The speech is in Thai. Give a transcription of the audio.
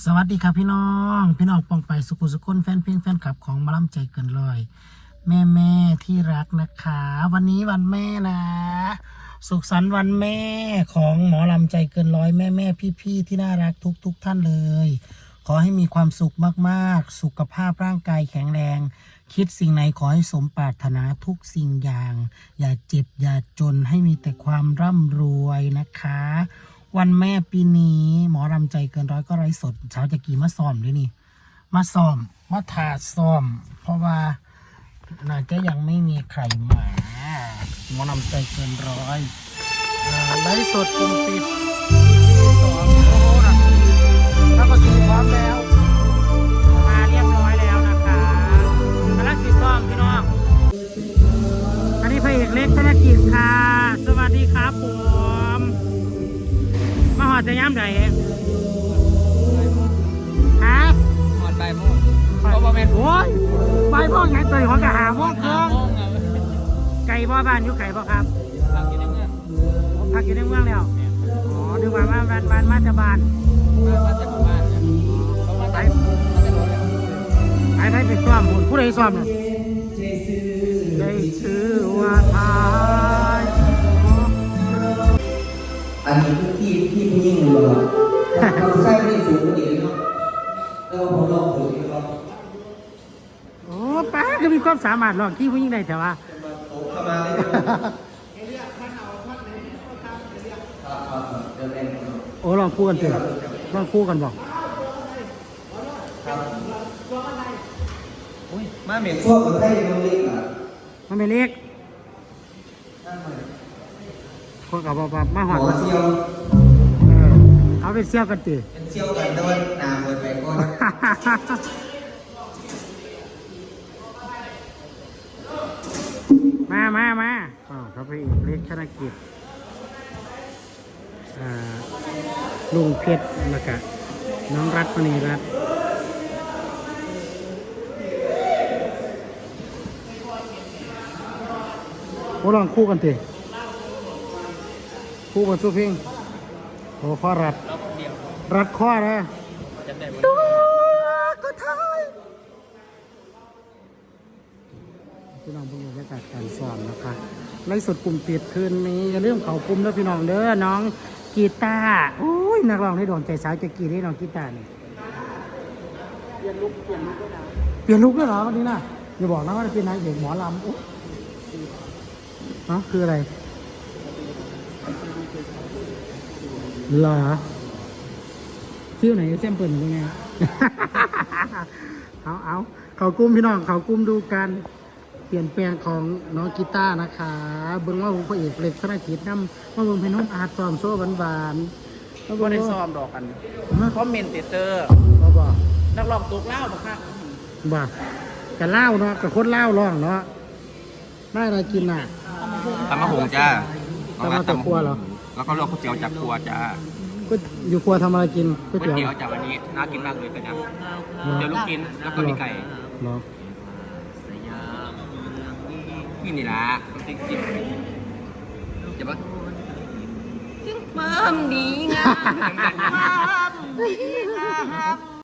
สวัสดีครับพี่น้อง พี่น้องปองไปสุขุสุขนแฟนเพลงแฟนคลับของหมาล่ำใจเกินร้อย แม่แม่ที่รักนะคะ วันนี้วันแม่นะ สุขสันต์วันแม่ของหมอลำใจเกินร้อยแม่แม่พี่พี่ที่น่ารักทุกทุกท่านเลย ขอให้มีความสุขมากๆ สุขภาพร่างกายแข็งแรง คิดสิ่งไหนขอให้สมปรารถนาทุกสิ่งอย่าง อย่าเจ็บอย่าจนให้มีแต่ความร่ำรวยนะคะ วันแม่ปีนี้ หมอรำใจเกินร้อยก็ไร้สดเช้าจะกี่มาซ้อมด้วยนี่ มาซ้อม มาถาซ้อม เพราะว่าน่าจะยังไม่มีใครมาหมอรำใจเกินร้อยไร้สดกลุ่มปิด จะย้ำใดฮะหอดใบายโมงเพราะว่าแม่นโอ้ยใบพ่อไงตัวของกะหาม่วงเคห้ารื่องโมงอะไก่บ่บ้านอยู่ไก่บ่ครับทำกินได้เมื่อพักอยู่ในเมืองแล้วอ๋อดูว่ามาบ้านบ้านมาจากบ้านมามาจากหมู่บ้านเนี่ยเขามาจากมาจากรถเลยไปไปไปซ้อมผู้ใดซ้อมเนี่ยได้ชื่อว่าทายอันนี้ คือที่ที่ผู้หญิงเลยเหรอเขาใส่ไม่สูงกว่านี้เนาะแล้วผมลองถือแล้วโอ้ป้าก็มีความสามารถลองขี้ผู้หญิงได้แต่ว่าตกเข้ามาเลยครับเดินเล่นโอ้ลองคู่กันเถอะลองคู่กันบอกครับอุ้ยมาเหม็นพวกคนไทยน้องเล็กอะมันไม่เล็กคนกับบ่บ่มาหหมอดอเซียวเออ เอาไปเสี่ยวกันตีเป็นเซียวกันแต่ว่านาเปิดไปก่อนมามามาอ๋อเขาไปอีกเล็กธนกิจอ่าลุงเพชรแล้วก็น้องรัตมณีรัตน์โอ้ลองคู่กันตีคู่กันสู้เพ่ง โอ้ข้อรัด เราคนเดียวรัดข้อนะจำได้หมดตัวก็ทายพี่น้องเพิ่งบรรยากาศการสอนนะคะไล่สดกลุ่มปิดคืนนี้อย่าลืมเขากลุ่มแล้วพี่น้องเด้อน้องกีตาร์โอ้ยนักร้องได้โดนใจสาวจะกีได้น้องกีตาร์นี่เปลี่ยนลุกเปลี่ยนลุกด้วยนะเปลี่ยนลุกด้วยเหรอวันนี้นะอย่าบอกนะว่าเป็นนางเอกหมอลำโอ้ฮะคืออะไรเหรอฟิวไหนแซมเปิลเป็นไง เอาเอาเขากลุ้มพี่น้องเขากลุ้มดูกัน เปลี่ยนแปลงของน้องกีตาร์นะคะ เบิ้งว่าผมพระเอกเล็กธนกิจนำว่าเบิ้งเพนน้องอาร์ตซอมโซ่หวานๆแล้วก็ได้ซ้อมดอกกันฮะคอมเมนเตอร์บ่บ่นักร้องตกเล่าบักคักบ่กันเล่าเนาะกับคนเล่าร้องเนาะได้อะไรกินน่ะตำมะฮงจ้าตำมะตะครัวเหรอ แล้วก็ลวกก๋วยเตี๋ยวจากครัวจ้าก็อยู่ครัวทำอะไรกินก๋วยก๋วยเตี๋ยวเตี๋ยวจากวันนี้น่ากินมากเลยเป็นยังเหรอเดี๋ยวลูกกินแล้วก็มีไก่เหรอนี่นี่ละติ๊กติ๊กจะปะความดีงามความดีงาม